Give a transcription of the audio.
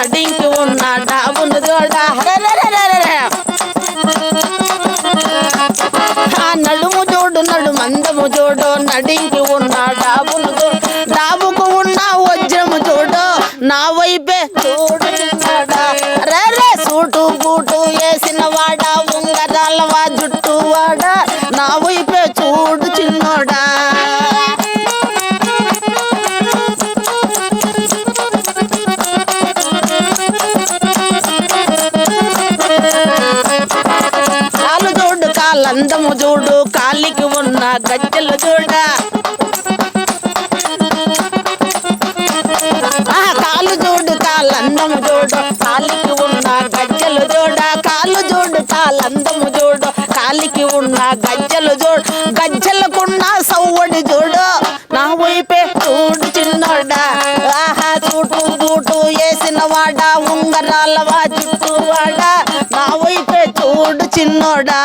కటింగ్కి ఉన్న డబ్బును కూడా నడుము చూడు నడు మందము చూడు నడింకి ఉన్న డాబును డాబుకు ఉన్న వజ్రము చూడు నా వైపే చూడు రే సూటు బూటు వేసిన వాడ ఉంగరాల వా జుట్టు వాడ నా వైపే అందము చూడు కాలికి ఉన్న గజ్జలు చూడ. కాలు చూడు కాలందము చూడు కాలికి ఉన్న గజ్జలు చూడ. కాలు చూడు కాలందము చూడు కాలికి ఉన్న గజ్జలు చూడు. గజ్జలకున్న సవ్వడి చూడు నా వైపే చూడు చిన్నోడా. ఆహా చూటు బూటు వేసిన వాడా ఉంగరాల వా జుట్టు వాడా